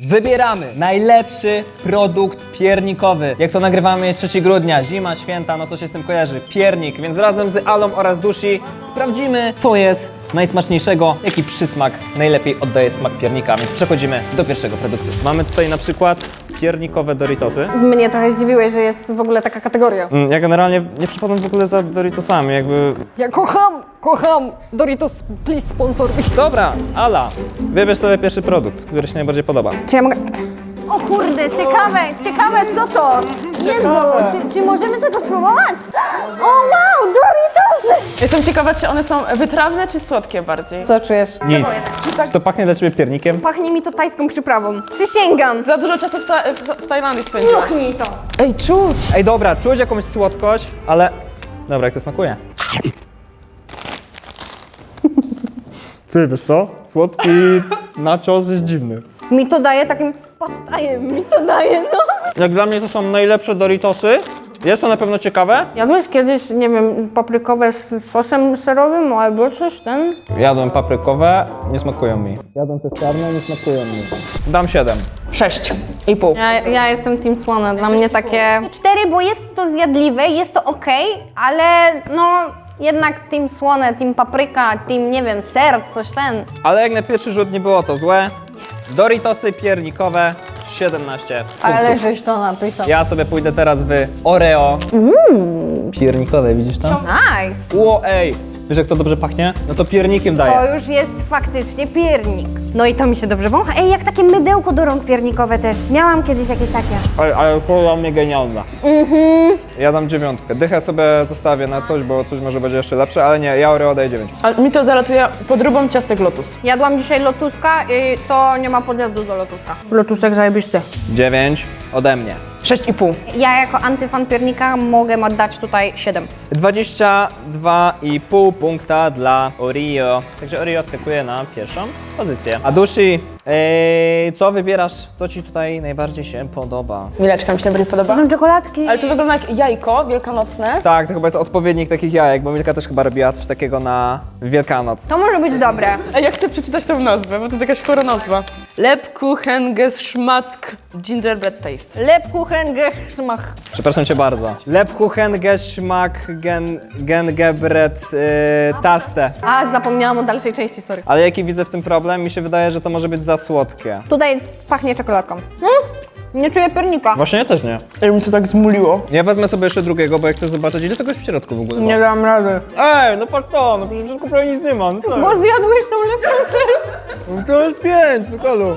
Wybieramy najlepszy produkt piernikowy. Jak to nagrywamy jest 3 grudnia, zima, święta, no co się z tym kojarzy? Piernik, więc razem z Alą oraz Dushi sprawdzimy, co jest najsmaczniejszego, jaki przysmak najlepiej oddaje smak piernika, więc przechodzimy do pierwszego produktu. Mamy tutaj na przykład piernikowe Doritosy. Mnie trochę zdziwiłeś, że jest w ogóle taka kategoria. Mm, Ja generalnie nie przypadam w ogóle za Doritosami, jakby... Ja kocham, kocham Doritos, please sponsor me. Dobra, Ala, wybierz sobie pierwszy produkt, który się najbardziej podoba. Czy ja mogę... O kurde, ciekawe, ciekawe co to? Jezu, czy, czy możemy tego spróbować? O wow, Doritosy! Jestem ciekawa, czy one są wytrawne, czy słodkie bardziej. Co czujesz? Nic. Czy to pachnie dla Ciebie piernikiem? Pachnie mi to tajską przyprawą. Przysięgam. Za dużo czasu w, ta w, w Tajlandii spędziłaś. Nuchnij to. Ej, czuć! Ej, dobra, czuć jakąś słodkość, ale... Dobra, jak to smakuje? Ty, wiesz co? Słodki nachos jest dziwny. Mi to daje takim podstajem, mi to daje, no. Jak dla mnie to są najlepsze Doritosy. Jest to na pewno ciekawe. Jadłeś kiedyś, nie wiem, paprykowe z sosem serowym albo coś, ten? Jadłem paprykowe, nie smakują mi. Jadłem też czarne, nie smakują mi. Dam 7. Sześć i pół. Ja, ja jestem team słone, dla mnie takie... Cztery, bo jest to zjadliwe, jest to ok, ale no jednak team słone, team papryka, team nie wiem, ser, coś ten. Ale jak na pierwszy rzut nie było to złe. Doritosy piernikowe 17 Ale punktów. żeś to napisał. Ja sobie pójdę teraz w Oreo. Piernikowe, widzisz to? Nice! Ło, ej! Wiesz jak to dobrze pachnie? No to piernikiem daje. To już jest faktycznie piernik. No i to mi się dobrze wącha. Ej, jak takie mydełko do rąk piernikowe też. Miałam kiedyś jakieś takie. Ale, ale to dla mnie genialne. Ja dam dziewiątkę. Dychę sobie zostawię na coś, bo coś może będzie jeszcze lepsze, ale nie, ja Oreo daję 9. A mi to zalatuje podróbą ciastek Lotus. Jadłam dzisiaj lotuska i to nie ma podjazdu do lotuska. Lotusek zajebisty. 9 ode mnie. Sześć i pół. Ja jako antyfan piernika mogę mu dać tutaj 7. 22,5 punkta dla Oreo. Także Oreo wskakuje na pierwszą Pozycja. A dusi yy, co wybierasz? Co ci tutaj najbardziej się podoba? Mileczka mi się najbardziej podoba. Są czekoladki. Ale to wygląda jak jajko wielkanocne. Tak, to chyba jest odpowiednik takich jajek, bo Milka też chyba robiła coś takiego na Wielkanoc. To może być dobre. Ej, ja chcę przeczytać tą nazwę, bo to jest jakaś chora nazwa. Lepkuchengeschmack gingerbread taste. Lepkuchen geschmach. Przepraszam cię bardzo. Lepkuchen, Geschmack, Gen, Gengebret, yy, Taste. A, zapomniałam o dalszej części, sorry. Ale jaki widzę w tym problem? Mi się wydaje, że to może być za słodkie. Tutaj pachnie czekoladką. Mm, nie czuję piernika. Właśnie ja też nie. Ej, mi to tak zmuliło. Ja wezmę sobie jeszcze drugiego, bo ja chcę zobaczyć, ile tego jest w środku w ogóle. Nie dam rady. Ej, no patrz to, no przecież wszystko prawie nic nie ma. No co? Bo zjadłeś tą lepszą część. No to jest pięć, Lukalu.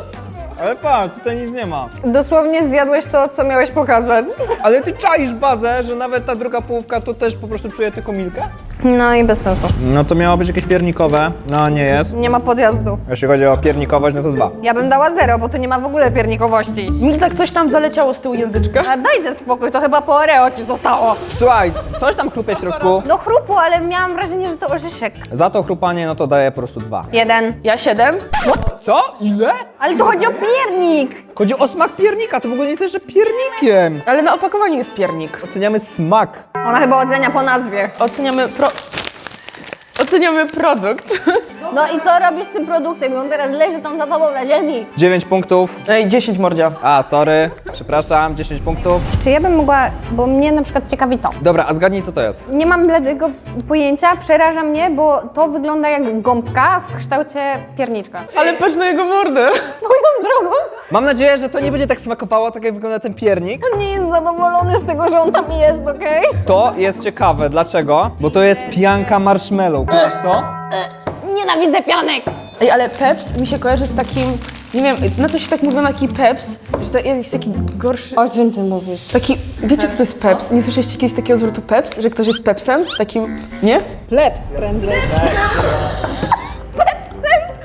Ale patrz, tutaj nic nie ma. Dosłownie zjadłeś to, co miałeś pokazać. Ale ty czaisz bazę, że nawet ta druga połówka to też po prostu czuje tylko milkę? No i bez sensu. No to miało być jakieś piernikowe, no nie jest. Nie ma podjazdu. Jeśli chodzi o piernikowość, no to dwa. Ja bym dała zero, bo tu nie ma w ogóle piernikowości. Mi tak coś tam zaleciało z tyłu języczka. A dajcie spokój, to chyba po Oreo ci zostało. Słuchaj, coś tam chrupie w środku. No chrupu, ale miałam wrażenie, że to orzeszek. Za to chrupanie, no to daję po prostu dwa. Jeden. Ja siedem. Co? Ile? Ale tu chodzi o piernik. Chodzi o smak piernika, to w ogóle nie jest jeszcze piernikiem. Ale na opakowaniu jest piernik. Oceniamy smak. Ona chyba ocenia po nazwie. Oceniamy pro... Oceniamy produkt. No i co robisz z tym produktem? I on teraz leży tam za tobą na ziemi. 9 punktów. Ej, 10 mordzia. A, sorry, przepraszam, 10 punktów. Czy ja bym mogła, bo mnie na przykład ciekawi to. Dobra, a zgadnij co to jest. Nie mam bladego pojęcia, przeraża mnie, bo to wygląda jak gąbka w kształcie pierniczka. Ale patrz na jego mordę. Moją drogą, Mam nadzieję, że to nie będzie tak smakowało, tak jak wygląda ten piernik. on nie jest zadowolony z tego, że on tam jest, okej? To jest ciekawe, dlaczego? Bo to jest pianka marshmallow, kojarz to? Nienawidzę pianek! Ej, ale Peps mi się kojarzy z takim... Nie wiem, na co się tak mówią taki Peps? Że to jest taki gorszy... O czym ty mówisz? Taki... Wiecie co to jest Peps? Nie słyszeliście kiedyś takiego zwrotu Peps? Że ktoś jest Pepsem? Takim... Nie? Plebs.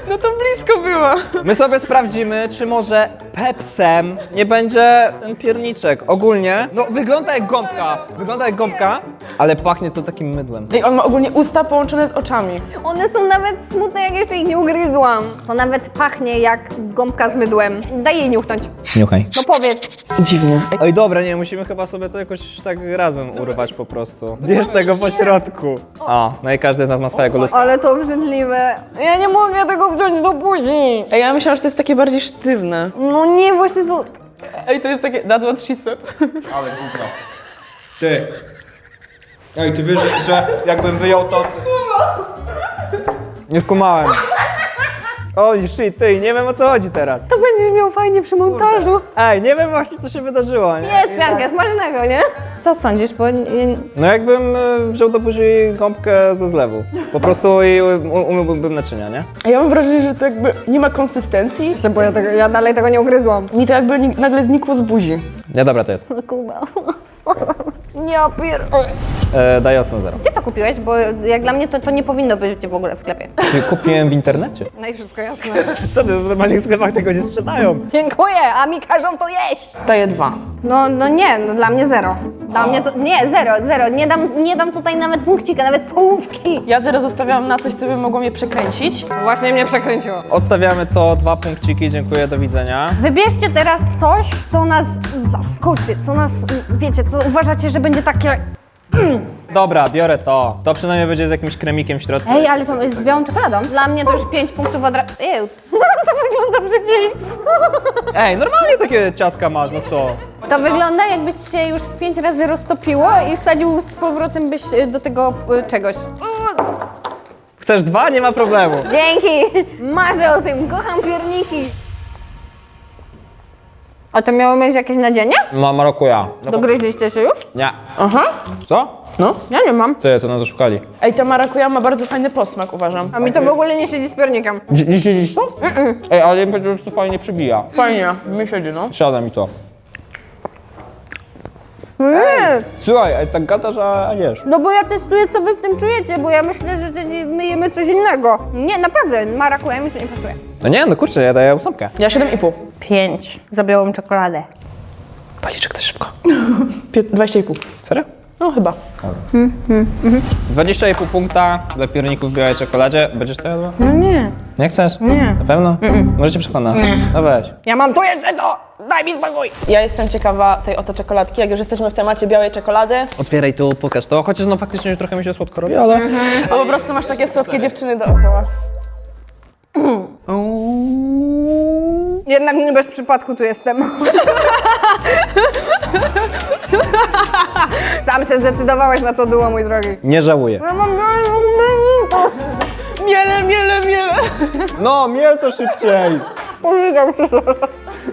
No to blisko była. My sobie sprawdzimy, czy może Pepsem nie będzie ten pierniczek. Ogólnie, no wygląda jak gąbka. Wygląda jak gąbka, Ale pachnie to takim mydłem. Ej, on ma ogólnie usta połączone z oczami. One są nawet smutne, jak jeszcze ich nie ugryzłam. To nawet pachnie jak gąbka z mydłem. Daj jej niuchnąć. Niuchaj. No powiedz. Dziwnie. Ej, Oj, dobra, nie, musimy chyba sobie to jakoś tak razem urwać po prostu. Bierz tego po środku. O, no i każdy z nas ma swojego ludka. Ale to obrzydliwe. Ja nie mogę tego wziąć do buzi. Ej, ja myślałam, że to jest takie bardziej sztywne. No nie, właśnie to... Ej, to jest takie, that what she said. Ale gówno. Ty. Ej, ty wiesz, że jakbym wyjął to... Nie skumałem. Holy shit, ty, nie wiem o co chodzi teraz. To będziesz miał fajnie przy montażu. Ej, nie wiem właśnie co się wydarzyło. Nie? Jest pianka smażonego, nie? Co sądzisz? Bo nie, No jakbym e, wziął do buzi gąbkę ze zlewu. Po prostu i u- umyłbym naczynia, nie? A ja mam wrażenie, że to jakby nie ma konsystencji. się boję tego, ja dalej tego nie ugryzłam. Mi to jakby ni- nagle znikło z buzi. Nie, dobra to jest. Kuba. Nie pier... E, daję ocenę zero. Gdzie to kupiłeś? Bo jak dla mnie to, to nie powinno być w ogóle w sklepie. Kupiłem w internecie. No i wszystko jasne. Co ty, w normalnych sklepach tego nie sprzedają. Dziękuję, a mi każą to jeść. Daję dwa. No, no nie, no dla mnie zero. Dla mnie to, nie, zero, zero. Nie dam, nie dam tutaj nawet punkcika, nawet połówki. Ja zero zostawiałam na coś, co by mogło mnie przekręcić. Właśnie mnie przekręciło. Odstawiamy to, dwa punkciki, dziękuję, do widzenia. Wybierzcie teraz coś, co nas zaskoczy, co nas, wiecie, co uważacie, że będzie takie... Dobra, biorę to. To przynajmniej będzie z jakimś kremikiem w środku. Ej, ale to jest z białą czekoladą. Dla mnie to już 5 punktów od razu. Ej, to wygląda przecież. Ej, normalnie takie ciaska masz, no co? To wygląda jakbyś się już z 5 razy roztopiło i wsadził z powrotem byś y, do tego y, czegoś. Chcesz dwa? Nie ma problemu. Dzięki! Marzę o tym, kocham pierniki. A to miało mieć jakieś nadzienie? Ma marakuja. No, Dogryźliście się już? nie. Aha. Co? No. Ja nie mam. Ty, to nas oszukali. Ej, ta marakuja ma bardzo fajny posmak, uważam. A mi to w ogóle nie siedzi z piernikiem. Nie siedzisz to? Ej, ale ja powiedziałem, że to fajnie przybija. Fajnie, mi siedzi, no. Siada mi to. Nie. Słuchaj, ej, tak gadasz, a a jesz. No bo ja testuję, co wy w tym czujecie, bo ja myślę, że ty- my jemy coś innego. Nie, naprawdę, marakuja mi to nie pasuje. No nie, no kurczę, ja daję ósemkę. Ja 7,5. Pięć za białą czekoladę. Paliczek też szybko. Pię- 20,5. Serio? No chyba. 20,5 punkta dla pierników w białej czekoladzie. Będziesz to jadła? No nie. Nie chcesz? Nie. Na pewno? Możecie przekonać. No weź. Ja mam tu jeszcze to! Daj mi spokój! Ja jestem ciekawa tej oto czekoladki, jak już jesteśmy w temacie białej czekolady. Otwieraj tu, pokaż to. Chociaż no faktycznie już trochę mi się słodko robi, ale... Bo po prostu masz takie słodkie dziewczyny dookoła. Jednak nie bez przypadku tu jestem. Sam się zdecydowałeś na to duo, mój drogi. Nie żałuję. Mam Miele, miele, miele. No, miel to szybciej. Pożygam się.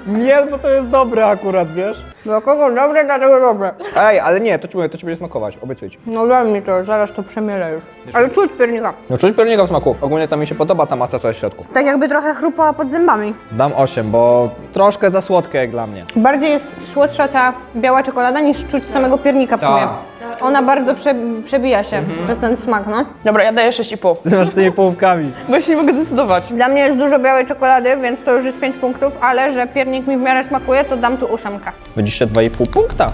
Miel, bo to jest dobre akurat, wiesz? Dla kogo dobre, dlatego dobre. Ej, ale nie, to ci, to ci będzie smakować, obiecuję ci. No daj mi to, zaraz to przemielę już. Ale czuć piernika. No czuć piernika w smaku. Ogólnie tam mi się podoba ta masa, co jest w środku. Tak jakby trochę chrupała pod zębami. Dam 8, bo troszkę za słodkie jak dla mnie. Bardziej jest słodsza ta biała czekolada niż czuć samego piernika w sumie. Tak. Ona bardzo prze, przebija się przez ten smak, no. Dobra, ja daję 6,5. Ty masz z tymi połówkami. Bo ja się nie mogę zdecydować. Dla mnie jest dużo białej czekolady, więc to już jest 5 punktów, ale że piernik mi w miarę smakuje, to dam tu ósemkę. 22,5 punkta.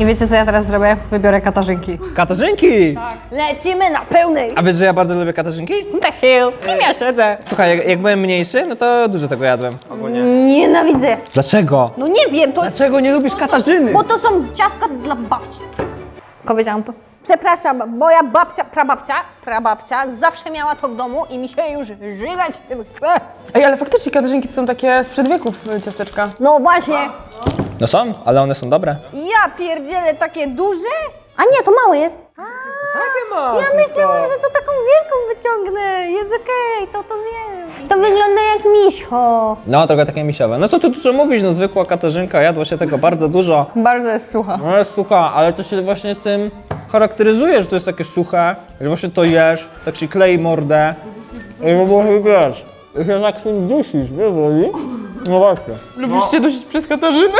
I wiecie co ja teraz zrobię? Wybiorę katarzynki. Katarzynki! Lecimy na pełnej! A wiesz, że ja bardzo lubię katarzynki? Tak się, nie mieszczę. Słuchaj, jak, jak byłem mniejszy, no to dużo tego jadłem. Ogólnie. Nienawidzę. Dlaczego? No nie wiem, to. Dlaczego nie lubisz katarzyny? Bo to są ciastka dla babci. Powiedziałam to. Przepraszam, moja babcia, prababcia, prababcia zawsze miała to w domu i mi się już żygać tym chce. Ej, ale faktycznie katarzynki to są takie sprzed wieków y, ciasteczka. No właśnie, No są, ale one są dobre. ja pierdzielę takie duże, a nie, to małe jest. Takie masz. Ja myślałam, że to taką wielką wyciągnę. Jest okej, to to zjem. To wygląda jak misio. No, trochę takie misiowe. No co tu dużo mówić, no zwykła katarzynka, jadło się tego bardzo dużo. Bardzo jest sucha. No jest sucha, ale to się właśnie tym charakteryzuje, że to jest takie suche, że właśnie to jesz, tak się klei mordę. I w ogóle wiesz, i się tak tym dusisz, wiesz, Oli? No właśnie. Lubisz się dusić przez Katarzynę?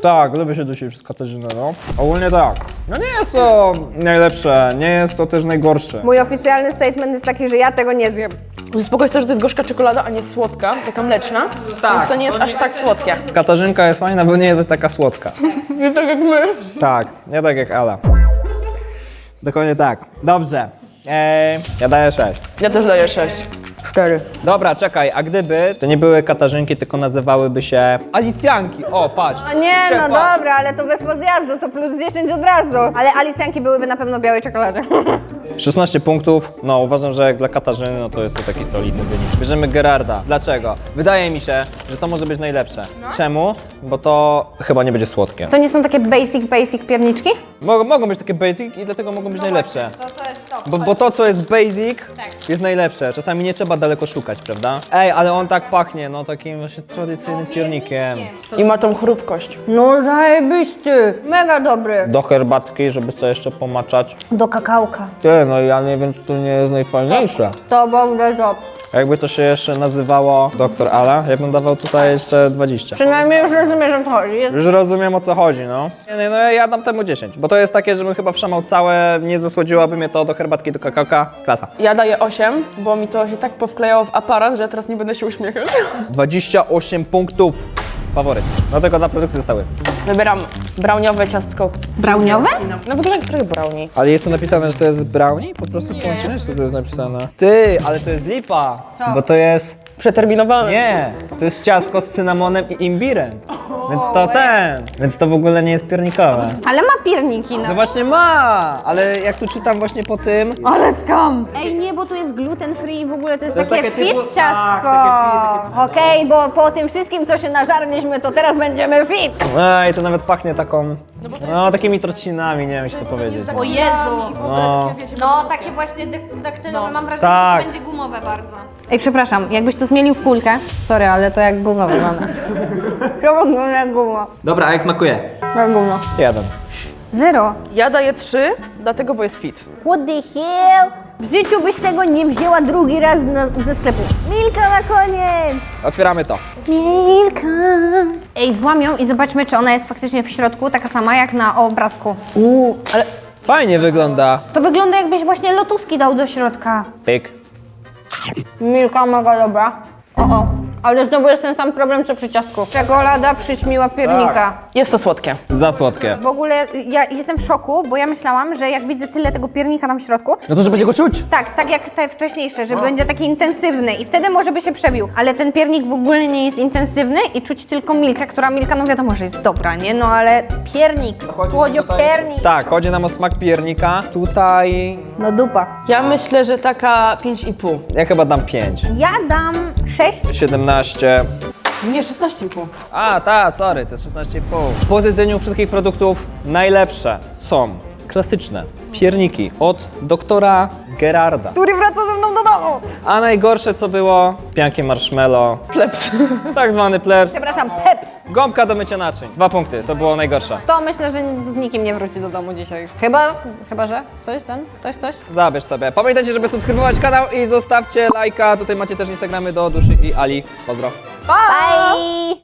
Tak, lubię się dusić przez Katarzynę, no. Ogólnie tak. No nie jest to najlepsze, nie jest to też najgorsze. Mój oficjalny statement jest taki, że ja tego nie zjem. Że spoko jest to, że to jest gorzka czekolada, a nie słodka, taka mleczna. Tak. Więc to nie jest aż tak słodkie. Katarzynka jest fajna, bo nie jest taka słodka. Nie tak jak my. Tak, nie tak jak Ala. Dokładnie tak. Dobrze. Eee, ja daję 6. Ja też daję 6. Cztery. Dobra, czekaj, a gdyby to nie były Katarzynki, tylko nazywałyby się Alicjanki. O, patrz. A nie, no Przepatrz. dobra, ale to bez podjazdu, to plus 10 od razu. Ale alicjanki byłyby na pewno w białej czekoladzie. 16 punktów. No, uważam, że jak dla Katarzyny, no to jest to taki solidny wynik. Bierzemy Gerarda. Dlaczego? Wydaje mi się, że to może być najlepsze. Czemu? Bo to chyba nie będzie słodkie. To nie są takie basic, basic pierniczki? Mogą, mogą być takie basic i dlatego mogą być najlepsze. To, to jest to. Bo, bo to, co jest basic, jest najlepsze. Czasami nie trzeba daleko szukać, prawda? Ej, ale on tak pachnie, no takim właśnie tradycyjnym piernikiem. I ma tą chrupkość. No zajebisty, mega dobry. Do herbatki, żeby to jeszcze pomaczać. Do kakałka. Ty, no ja nie wiem, czy to nie jest najfajniejsze. To będzie top. Jakby to się jeszcze nazywało Doktor Ala, ja bym dawał tutaj jeszcze 20. Przynajmniej już rozumiesz o co chodzi. Jest... Już rozumiem o co chodzi, no. Nie, nie, no ja dam temu 10, bo to jest takie, żebym chyba wszamał całe, nie zasłodziłaby mnie to do herbatki, do kakałka. Klasa. Ja daję 8, bo mi to się tak powklejało w aparat, że ja teraz nie będę się uśmiechać. 28 punktów. Faworyt. No tylko dwa produkty zostały. Wybieram browniowe ciastko. Brauniowe? No wygląda jak trochę brownie. Ale jest tu napisane, że to jest brownie? Po prostu połączenie, czy to jest napisane? Ty, ale to jest lipa. Co? Bo to jest... Przeterminowane. Nie, to jest ciastko z cynamonem i imbirem. Więc to ten. Więc to w ogóle nie jest piernikowe. Ale ma pierniki No na... właśnie ma, ale jak tu czytam właśnie po tym... Ale skam! Ej, nie, bo tu jest gluten free i w ogóle to jest To jest takie, takie fit typu- ciastko. tak, takie fit, Okej, bo po tym wszystkim, co się nażarliśmy, to teraz będziemy fit. Ej, to nawet pachnie taką... No, takimi trocinami, nie wiem, jak się to powiedzieć. O Jezu! No, No, takie właśnie daktylowe, mam wrażenie, Tak. że to będzie gumowe bardzo. Ej, przepraszam, jakbyś to zmienił w kulkę. Sorry, ale to jak gówno wygląda. Wygląda jak gówno. Dobra, a jak smakuje? Jak gówno. Jeden. Zero. Ja daję 3, dlatego bo jest fit. What the hell? W życiu byś tego nie wzięła drugi raz na, ze sklepu. Milka na koniec! Otwieramy to. Milka. Ej, złamią i zobaczmy, czy ona jest faktycznie w środku, taka sama jak na obrazku. Uuu, ale Fajnie wygląda. To wygląda jakbyś właśnie lotuski dał do środka. Pyk. Milka mega dobra. O, o. Ale znowu jest ten sam problem, co przy ciastku. Czekolada przyćmiła piernika. jest to słodkie. Za słodkie. W ogóle ja jestem w szoku, bo ja myślałam, że jak widzę tyle tego piernika tam w środku, No to, że będzie go czuć. tak, tak jak te wcześniejsze, że będzie taki intensywny i wtedy może by się przebił. Ale ten piernik w ogóle nie jest intensywny i czuć tylko milkę, która milka, no wiadomo, że jest dobra, nie? No ale piernik, Łodzio piernik. Tak, chodzi nam o smak piernika. Tutaj No dupa. Ja myślę, że taka 5,5. ja chyba dam 5. Ja dam 6. 17. Nie, 16,5. A, ta, sorry, to jest 16,5. Po zjedzeniu wszystkich produktów najlepsze są klasyczne pierniki od doktora Gerarda. Który wraca ze mną do domu. A najgorsze co było? Piankie marshmallow. Plebs. Tak zwany plebs. Przepraszam, peps. Gąbka do mycia naczyń. Dwa punkty, to było najgorsze. To myślę, że z nikim nie wróci do domu dzisiaj. Chyba, chyba że? Coś, ten? Coś, coś? Zabierz sobie. Pamiętajcie, żeby subskrybować kanał i zostawcie lajka. Tutaj macie też Instagramy do Duszy i Ali. Pozdro. Bye!